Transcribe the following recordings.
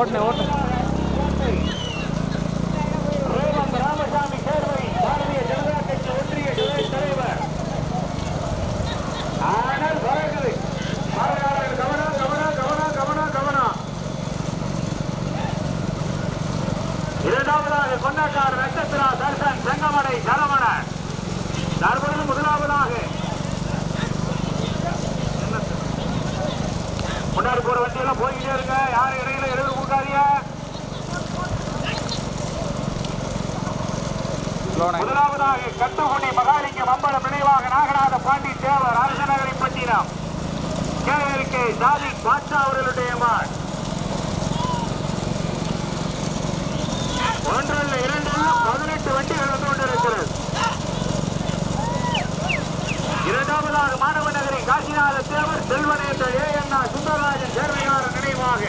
ஓட்டுனே ஓட்டு ரேவந்த் ராமசாமி சேர்வை பாரதிய ஜனதா கட்சி ஒன்றிய துணைத் தலைவர் ஆனால் வரகுது பார்வையாளர்கள் கவனம் கவனம் கவனம் கவனம் கவனம் இரண்டாவதாக கொண்டாட்டார் நட்சத்திரா தர்சன் செங்கமடை சரவணன் தற்பொழுது முதலாவதாக முன்னாடி போற வண்டி எல்லாம் போய்கிட்டே இருங்க. யாரும் இடையில எழுது கூட்டாதீங்க. லோனை முதலாவதாக கட்டுக்குடி மகாலிங்கம் அம்பலம் நினைவாக நாகநாத பாண்டி தேவர் அரசநகரி பட்டினம். கேஎல்கே ஜாதி பாட்சா அவர்களுடைய மான். ஒன்றல்ல இரண்டல்ல பதினெட்டு வண்டிகள் வந்து கொண்டிருக்கிறது. இரண்டாவதாக மாணவ நகரை காசிநாத தேவர் செல்வனேற்ற ஏ என் சுந்தரராஜன் சேர்வையாளர் நினைவாக.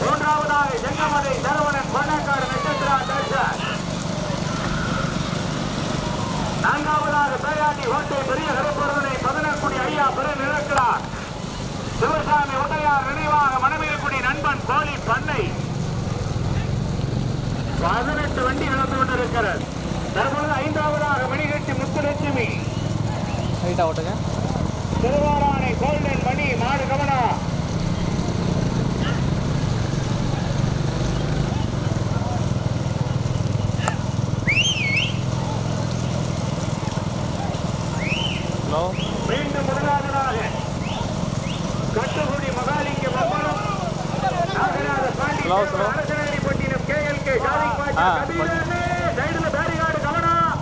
மூன்றாவதாக செங்கமலை சரவணன் பண்ணக்காடு நட்சத்திரா தேசர் நான்காவதாக பேயாண்டி ஓட்டை பெரிய கருப்பொருளை பதினெட்டுடி ஐயா பெரு நிற்கிறார் சிவசாமி உடையார் நினைவாக மணமேற்குடி நண்பன் கோழி பண்ணை. பதினெட்டு வண்டி நடந்து கொண்டிருக்கிறது தற்பொழுது ஐந்தாவதாக மணிகட்டி முத்துலட்சுமி. ரைட்டாக ஓட்டுங்க. திருவாரானை கோல்டன் மணி மாடு கவனா ஹலோ மீண்டும் முதலாவதாக கட்டுக்குடி மகாலிங்கம் அம்மனம் நாகராஜ பாண்டி Hello, sir. அரசனடி பட்டினம் கேஎல்கே சாதி பாட்டி ஆ, கபீரனே சைடுல பேரிகார்டு கவனம்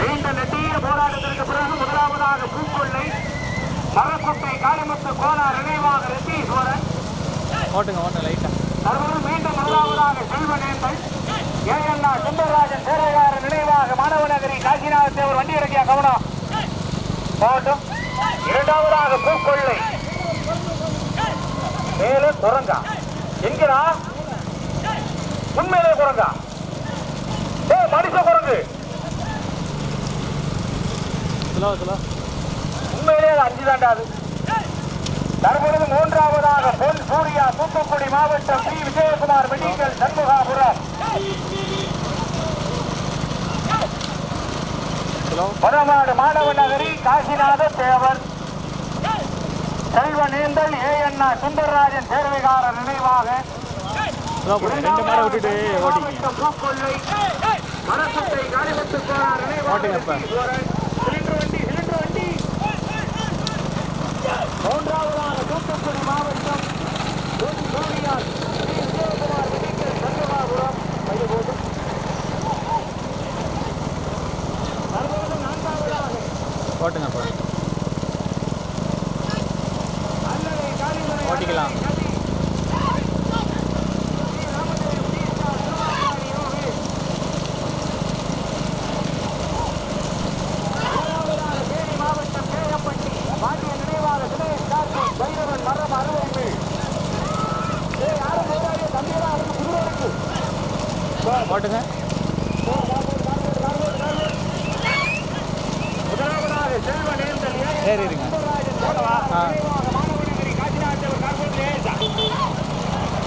நீண்ட நெட்டிய போராட்டத்திற்கு பிறகு முதலாவதாக பூக்கொள்ளை மரக்குட்டை காளிமுத்து கோலார் நினைவாக ரெட்டீஸ்வரன் ஓட்டுங்க ஓட்டுங்க லைட்டாக தற்போது மீண்டும் முதலாவதாக செல்வனேந்தல் ஏஎன்ஆ சுந்தரராஜன் சேரையாளர் நினைவாக மாணவ நகரி காசிநாத தேவர் வண்டி இறக்கியா கவனம் போகட்டும். இரண்டாவதாக பூக்கொள்ளை. மேலே குரங்கா என்கிறா உண்மையிலே குரங்கா ஏ மனுஷ குரங்கு. உண்மையிலே அது அஞ்சு தாண்டாது தற்பொழுது மூன்றாவதாக மாவட்டம் பி விஜயகுமார் மெடிக்கல் சண்முகாபுரம். வடநாடு மாணவ நகரி காசிநாத தேவர் செல்வனேந்தல் ஏஎன்ஆ சுந்தரராஜன் சேர்வைகாரர் நினைவாக. ரெண்டு மாடை விட்டுட்டு ஓட்டிங்க மாவட்டம் பூக்கொள்ளை மரக்குட்டை காளிமுத்து கோனார் ஓட்டுங்க இப்ப. நினைவாக சிலிண்டர் வண்டி சிலிண்டர் வண்டி மூன்றாவதாக தூத்துக்குடி மாவட்டம் பொன் சூர்யா பி விஜயகுமார் மெடிக்கல் சண்முகாபுரம் மைய போது தற்பொழுது நான்காவதாக ஓட்டுங்க இப்போ அல்லலை காளிமலை ஓட்டிக்கலாம் மாவட்டம் கேகப்பட்டி பாண்டிய நினைவாக தினேஷ் கார்த்திக் பைரவன் மரம் அறுபது யாரும் போராடிய தம்பியெல்லாம் அதுக்கு புது இருக்கு ஓட்டுங்க ஏறி இருங்க ஆ.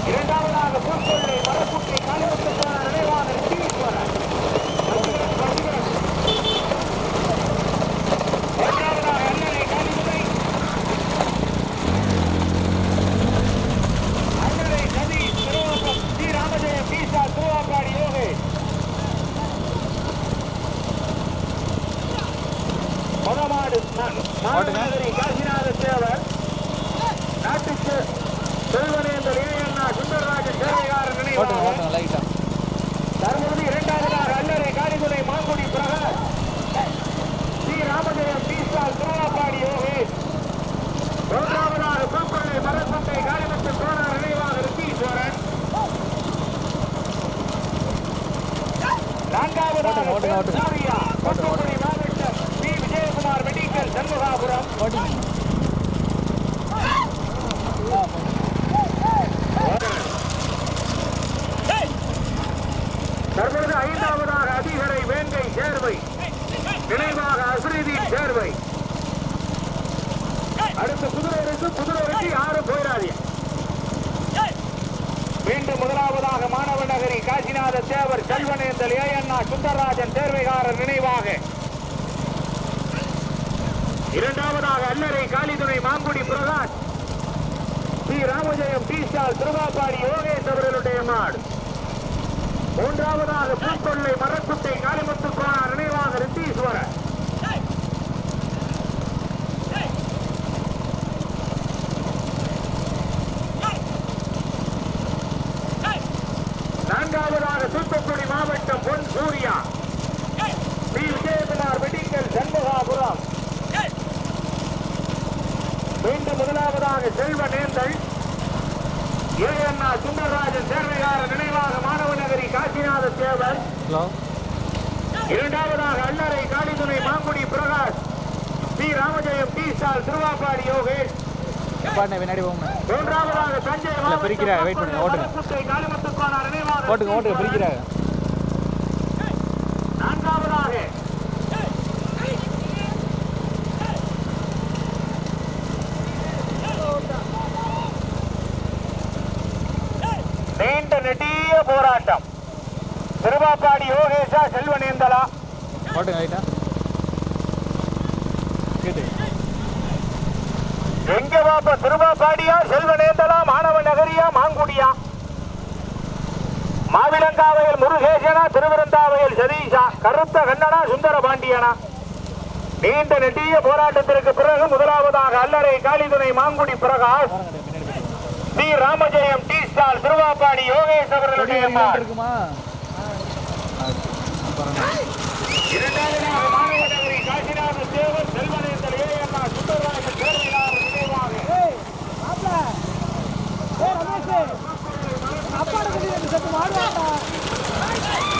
இரண்டாவதாக காசிநாத தேவர் நாட்டுக்கு செல்வனேந்தர் ஏஎன்ஆ சுந்தரராஜன் சேவையாளர் லைட்டாக தருமபுரி இரண்டாவதாக அல்லறை காரிதுரை மாங்குடி பிரகாஷ் ஸ்ரீ ராமஜெயம் பீசால் திருவாப்பாடி யோகேஷ் மூன்றாவதாக நினைவாக ரிஷீஸ்வரன் நான்காவதாக. சூர்யா தூத்துக்குடி மாவட்டம் பி விஜயகுமார் மெடிக்கல் சண்முகாபுரம் ஓட்டிங்க தற்பொழுது ஐந்தாவதாக அதிகரை வேங்கை சேர்வை. நினைவாக அஸ்ரீதி சேர்வை. அடுத்து குதிரை இருக்கு யாரும் போயிடாதீங்க. மீண்டும் முதலாவதாக மாணவ நகரி காசிநாத தேவர் செல்வனேந்தல் ஏஎன்ஆ சுந்தரராஜன் தேர்வைகாரர் நினைவாக. இரண்டாவதாக அல்லறை காளிதுரை மாங்குடி பிரகாஷ். ஸ்ரீ ராமஜெயம் டி. ஸ்டால் திருவாப்பாடி யோகேஷ் அவர்களுடைய மாடு. மூன்றாவதாக பூக்கொள்ளை மரக்குட்டை காளிமுத்து கோணார் நினைவாக ரித்தீஸ்வரர் நான்காவதாக தூத்துக்குடி மாவட்டம் பொன் சூர்யா பி விஜயகுமார் மெடிக்கல் சண்முகாபுரம் மீண்டும் முதலாவதாக செல்வ நேந்தல் ஏஎன்ஆ சுந்தரராஜன் சேர்வையார நினைவாக மாணவ நகரி காசிநாத தேவர் இரண்டாவதாக அல்லறை Kalithunai Mangudi Prakash P. Ramajayam T stall Thiruvappadi Yogesh. பின்னாடி போங்க. மூன்றாவதாக தஞ்சை பிரிக்கிறாங்க. wait பண்ணுங்க, ஓட்டுங்க. ஓட்டுங்க ஓட்டுங்க பிரிக்கிறாங்க நான்காவதாக நீண்ட நெடிய போராட்டம். திருவாப்பாடி யோகேஷா செல்வனேந்தலா எங்க பாப்பா திருவாப்பாடியா செல்வனேந்தலா மாணவ நகரியா மாங்குடியா? மாவிலங்காவையில் முருகேசனா திருவிருந்தாவையில் சதீஷா கருத்த கண்ணனா சுந்தர பாண்டியனா? நீண்ட நெடிய போராட்டத்திற்கு பிறகு முதலாவதாக அல்லறை Kalithunai Mangudi Prakash. T Ramajayam T stall Thiruvappadi Yogesh அவர்களுடைய. இருக்குமா இரண்டாவதாக மாணவ நகரி காசிநாத தேவர் செல்வனேந்தல் ஏஎன்ஆ சுந்தரராஜன் சேர்வையாளர் நினைவாக அப்பாட ரெண்டு சத்து மாடுவாங்க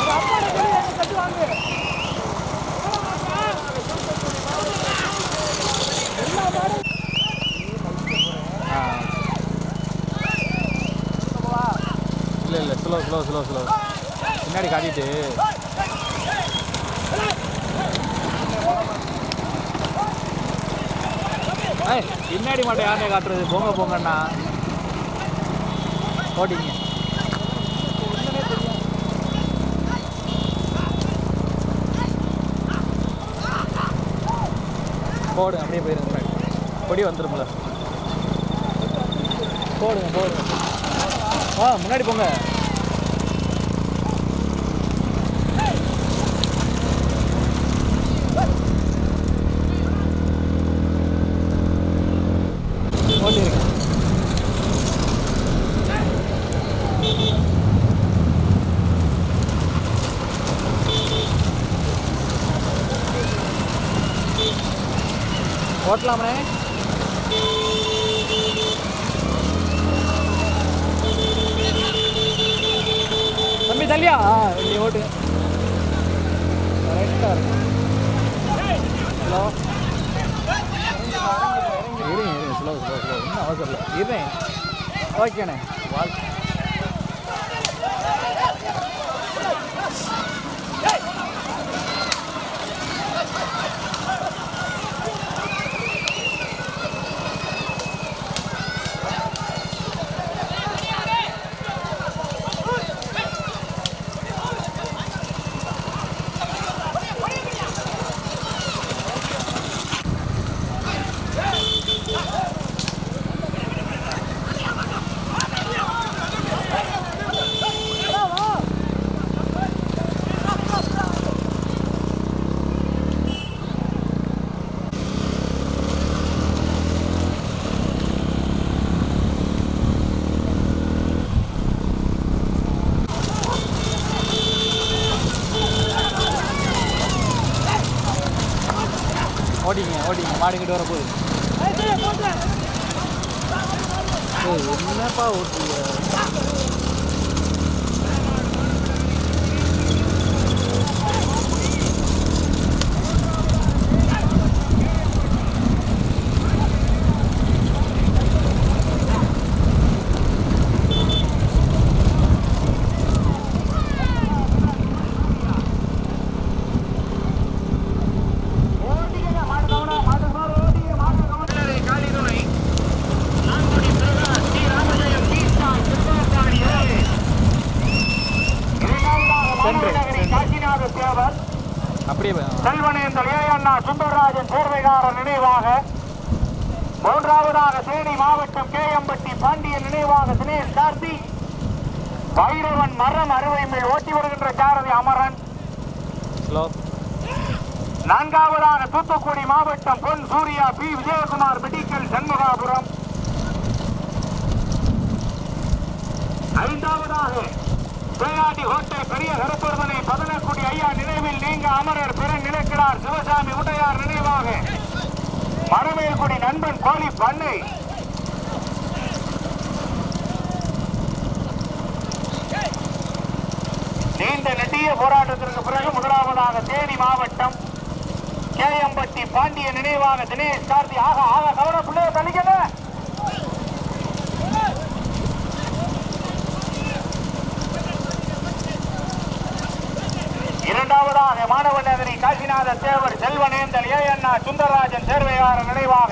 அப்பாட ரெண்டு சத்து வாங்கு எல்லா மாடும் ஆ இல்லை இல்லை ஸ்லோ ஸ்லோ ஸ்லோ ஸ்லோ பின்னாடி காட்டிட்டு. ஏய், பின்னாடி மட்டும் யாருமே காட்டுறது? போங்க போங்கண்ணா ஓட்டிங்க. போடு அப்படியே போயிருங்க கொடி வந்துடும்ல போடுங்க போடுங்க. ஆ முன்னாடி போங்க. தள்ளியா? இங்கே ஓட்டு. கரெக்டாக இருக்கும் ஹலோ இருங்க இருங்க ஸ்லோ ஸ்லோ ஸ்லோ இன்னும் அவசரம் இல்லை. இருங்க. ஓகேண்ணே வாழ் ஓடிங்க ஓடிங்க மாடுங்கிட்டு வர போகுது. என்னப்பா ஓட்டுறீங்க ஓட்டிக்கங்க, மாடு கவனம், மாடு கவனம், ஓட்டிக்கங்க, மாடு கவனம். காளிதுனை செல்வனேந்தல் ஏ அண்ணா சுந்தரராஜன் சேர்வைகாரர் நினைவாக மூன்றாவதாக தேனி மாவட்டம் பாண்டியன் நினைவாக தினேஷ் கார்த்தி. பைரவன் மரம் அறுவை மேல் ஓட்டி வருகின்ற சாரதி அமரன். நான்காவதாக தூத்துக்குடி மாவட்டம் பொன் சூர்யா பி. விஜயகுமார் மெடிக்கல் சண்முகாபுரம். ஐந்தாவதாக பேயாடி ஹோட்டல் பெரிய கருப்பொருவனை பதனக்குடி ஐயா நினைவில் நீங்க அமரர் பிறன் நினைக்கிறார் சிவசாமி உடையார் நினைவாக. மரமேல்குடி நண்பன் கோழி பண்ணை. நீண்ட போராட்டத்திற்கு பிறகு முதலாவதாக தேனி மாவட்டம் கேஎம்பட்டி பாண்டிய நினைவாக தினேஷ் கார்த்தி. ஆக ஆக கவனம் பிள்ளைய இரண்டாவதாக மாணவ நகரி காசிநாத தேவர் செல்வனேந்தல் ஏ அண்ணா சுந்தரராஜன் சேர்வையாளர் நினைவாக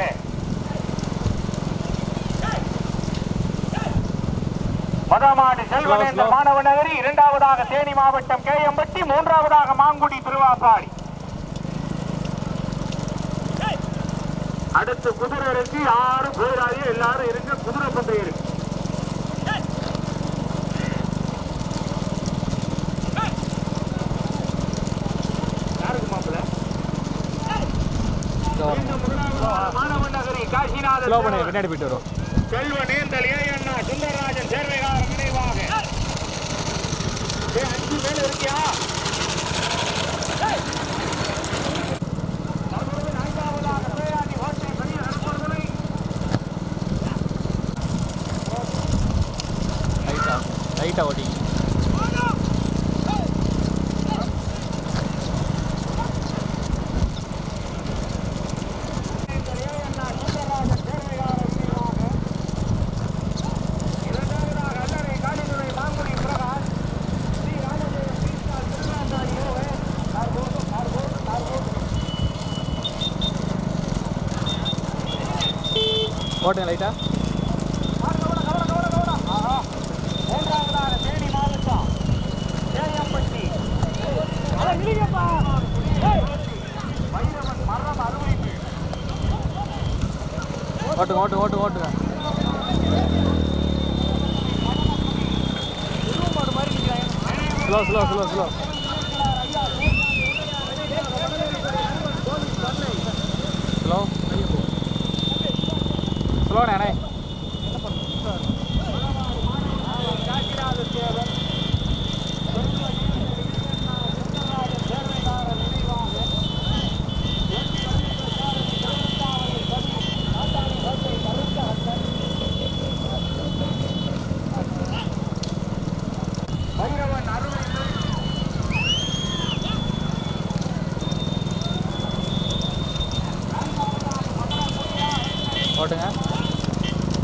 மதமாடு செல்வனேந்தல் மாணவ நகரி இரண்டாவதாக தேனி மாவட்டம் கேஎம்பட்டி மூன்றாவதாக மாங்குடி திருவாப்பாடி அடுத்து குதிரை இருக்கு யாரும் போயிடாதீங்க எல்லாரும் இருங்க குதிரை பந்தயம் இருக்கு. யாருக்கு மாப்பிள்ள? மீண்டும் முதலாவதாக மாணவ நகரி காசிநாத ஸ்லோ பண்ணி பின்னாடி போயிட்டு வரும். செல்வ நேந்தல் ஏ அண்ணா சுந்தரராஜன் சேர்வைகார நினைவாக ஏய், அஞ்சு மேல இருக்கியா தற்பொழுது நான்காவதாக பேயாண்டி ஹோட்டல் பெரிய நண்பர்களை லைட்டாக லைட்டாக ஓட்டிங்க நேந்தல் ஏ அண்ணா சுந்தரராஜன் சேர்வைகார நினைவாக இரண்டாவதாக அல்லறை காளிதுரை மாங்குடி பிரகாஷ் ஸ்ரீ ராமஜெயம் ஸ்ரீஸ்டால் திருநாந்தாள் இரவு கார்போட்டு கார்போட்டு கார்போட்டு ஓட்டுங்க லைட்டாக மூன்றாவதாக தேனி மாவட்டம் சேயம்பட்டி அட இல்லைங்கப்பா ஏய் வைரவன் மரம் லைட்டா. ஓட்டுங்க ஓட்டு ஓட்டு ஓட்டுங்க. Slow slow slow slow Con 嘞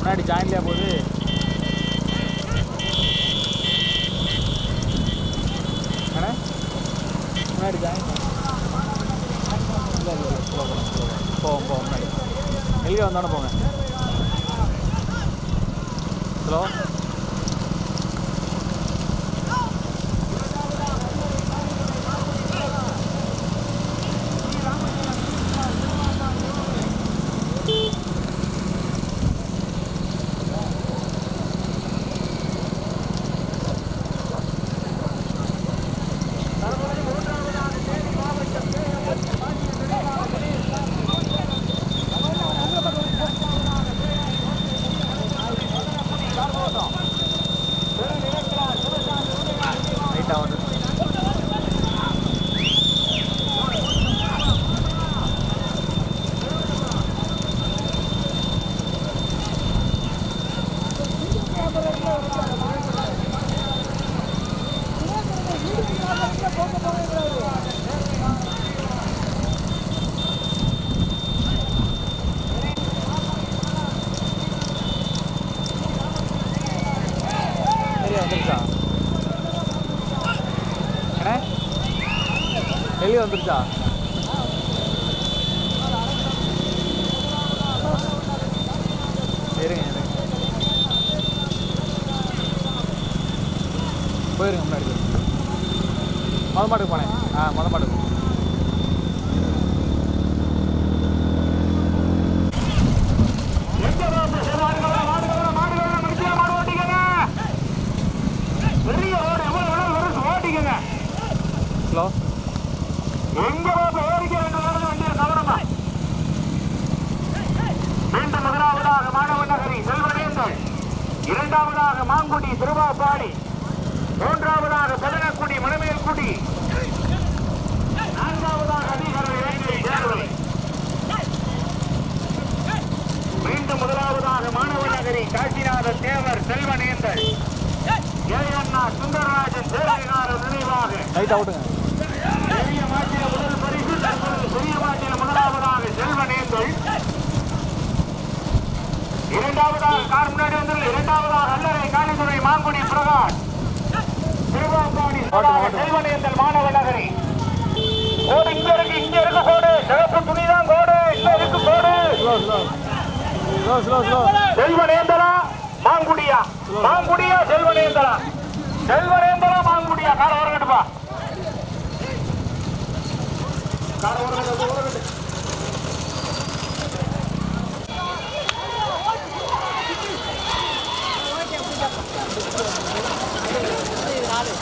முன்னாடி ஜாயின்லேயே போகுது அண்ணே முன்னாடி ஜாயின் இல்லை இல்லை ஸ்லோ போகலாம் போவோம் போவோம் முன்னாடி. வெளியே வந்தோடனே போங்க. ஹலோ? வந்துச்சா இருங்க இருங்க போயிருங்க முன்னாடி மொதல் மாட்டுக்கு போனேன் ஆ மொதல் மாட்டுக்கு ஹலோ இரண்டாவதாக மாங்குடி திருவாபாடி மூன்றாவதாக பதனக்குடி மணமேல்குடி. நான்காவதாக அதிகார மீண்டும் முதலாவதாக மாணவ நகரி காசிநாத தேவர் செல்வனேந்தர் ஏ அண்ணா சுந்தரராஜன் தேவகார நினைவாக. செல்வனேந்தரா மாங்குடியா. மாங்குடியா செல்வனேந்தரா செல்வனேந்தரா மாங்குடியா. கால வரங்கட்டுப்பா கால வரங்கட்டு வரங்கட்டு நாலு